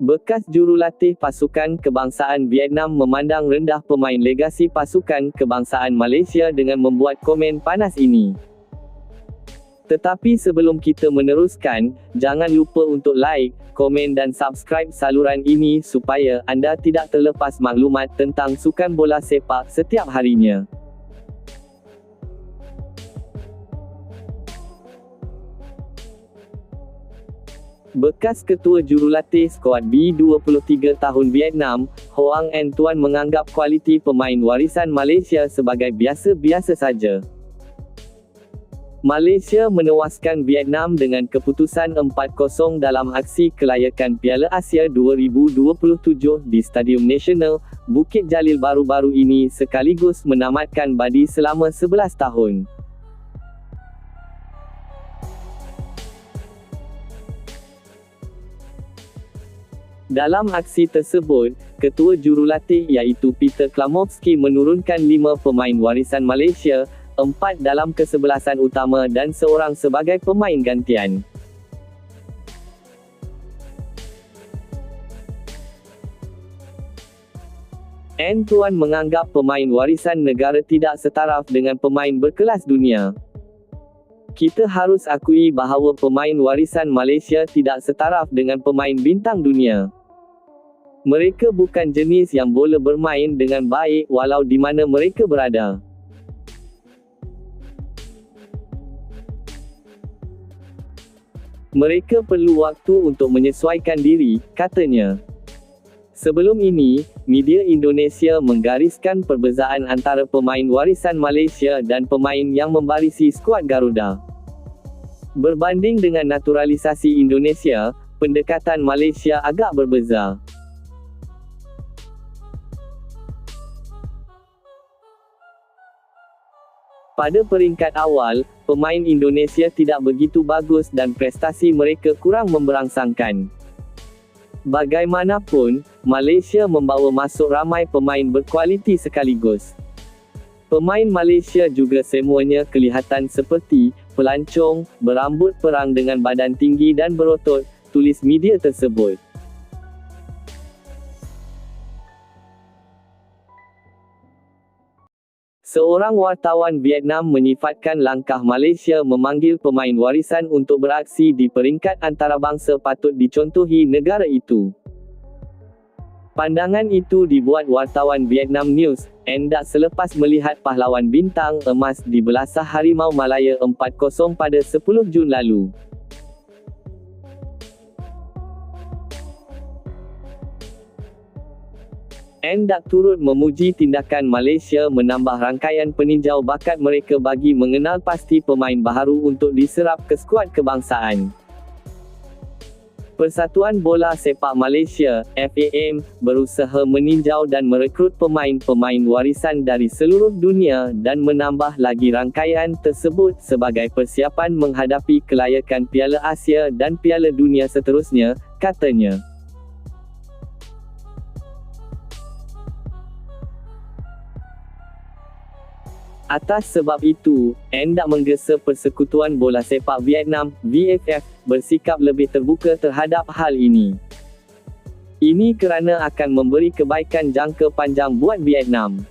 Bekas jurulatih pasukan kebangsaan Vietnam memandang rendah pemain legasi pasukan kebangsaan Malaysia dengan membuat komen panas ini. Tetapi sebelum kita meneruskan, jangan lupa untuk like, komen dan subscribe saluran ini supaya anda tidak terlepas maklumat tentang sukan bola sepak setiap harinya. Bekas Ketua Jurulatih Skuad B23 tahun Vietnam, Hoang An Tuan menganggap kualiti pemain warisan Malaysia sebagai biasa-biasa saja. Malaysia menewaskan Vietnam dengan keputusan 4-0 dalam aksi kelayakan Piala Asia 2027 di Stadium Nasional, Bukit Jalil baru-baru ini sekaligus menamatkan badi selama 11 tahun. Dalam aksi tersebut, Ketua Jurulatih iaitu Peter Klamovski menurunkan lima pemain warisan Malaysia, empat dalam kesebelasan utama dan seorang sebagai pemain gantian. N. Tuan menganggap pemain warisan negara tidak setaraf dengan pemain berkelas dunia. Kita harus akui bahawa pemain warisan Malaysia tidak setaraf dengan pemain bintang dunia. Mereka bukan jenis yang boleh bermain dengan baik walau di mana mereka berada. Mereka perlu waktu untuk menyesuaikan diri, katanya. Sebelum ini, media Indonesia menggariskan perbezaan antara pemain warisan Malaysia dan pemain yang membarisi skuad Garuda. Berbanding dengan naturalisasi Indonesia, pendekatan Malaysia agak berbeza. Pada peringkat awal, pemain Indonesia tidak begitu bagus dan prestasi mereka kurang memberangsangkan. Bagaimanapun, Malaysia membawa masuk ramai pemain berkualiti sekaligus. Pemain Malaysia juga semuanya kelihatan seperti pelancong, berambut perang dengan badan tinggi dan berotot, tulis media tersebut. Seorang wartawan Vietnam menyifatkan langkah Malaysia memanggil pemain warisan untuk beraksi di peringkat antarabangsa patut dicontohi negara itu. Pandangan itu dibuat wartawan Vietnam News, endak selepas melihat pahlawan bintang emas di belasah Harimau Malaya 4-0 pada 10 Jun lalu. Endak turut memuji tindakan Malaysia menambah rangkaian peninjau bakat mereka bagi mengenal pasti pemain baharu untuk diserap ke skuad kebangsaan. Persatuan Bola Sepak Malaysia, FAM, berusaha meninjau dan merekrut pemain-pemain warisan dari seluruh dunia dan menambah lagi rangkaian tersebut sebagai persiapan menghadapi kelayakan Piala Asia dan Piala Dunia seterusnya, katanya. Atas sebab itu, hendak menggesa Persekutuan Bola Sepak Vietnam, VFF, bersikap lebih terbuka terhadap hal ini. Ini kerana akan memberi kebaikan jangka panjang buat Vietnam.